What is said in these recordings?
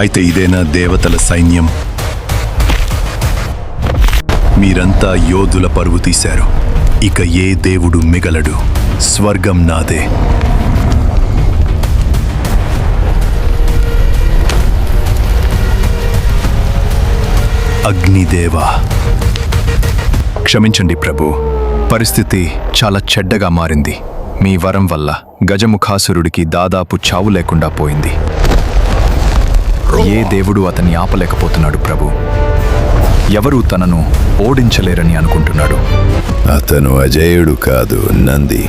అయితే ఇదేనా దేవతల సైన్యం? మీరంతా యోధుల పరువు తీశారు. ఇక ఏ దేవుడు మిగలడు? స్వర్గం నాదే. అగ్నిదేవా. క్షమించండి ప్రభు. పరిస్థితి చాలా చెడ్డగా మారింది. మీ వరం వల్ల గజముఖాసురుడికి దాదాపు చావు లేకుండా పోయింది. ఏ దేవుడు అతన్ని ఆపలేకపోతున్నాడు ప్రభు? ఎవరూ తనను ఓడించలేరని అనుకుంటున్నాడు? అతను అజేయుడు కాదు నంది.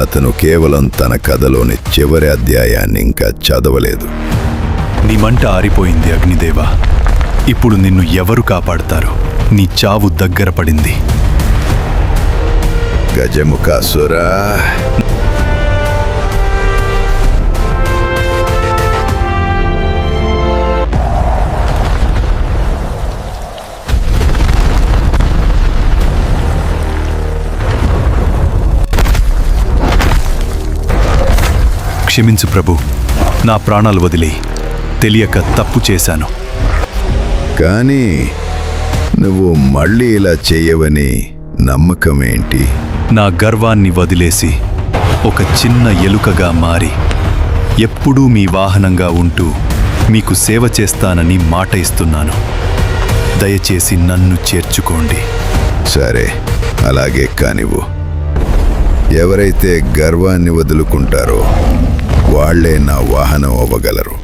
అతను కేవలం తన కథలోని చివరి అధ్యాయాన్ని ఇంకా చదవలేదు. నీ మంట ఆరిపోయింది అగ్నిదేవా. ఇప్పుడు నిన్ను ఎవరు కాపాడతారు నీ చావు దగ్గర పడింది. గజముఖాసురా. క్షమించు ప్రభు. నా ప్రాణాలు వదిలి తెలియక తప్పు చేశాను. కానీ నువ్వు మళ్ళీ ఇలా చేయవని నమ్మకం ఏంటి? నా గర్వాన్ని వదిలేసి ఒక చిన్న ఎలుకగా మారి ఎప్పుడూ మీ వాహనంగా ఉంటూ మీకు సేవ చేస్తానని మాట ఇస్తున్నాను. దయచేసి నన్ను చేర్చుకోండి. సరే అలాగే కానివ్వు. ఎవరైతే గర్వాన్ని వదులుకుంటారో వాళ్ళే నా వాహనం అవ్వగలరు.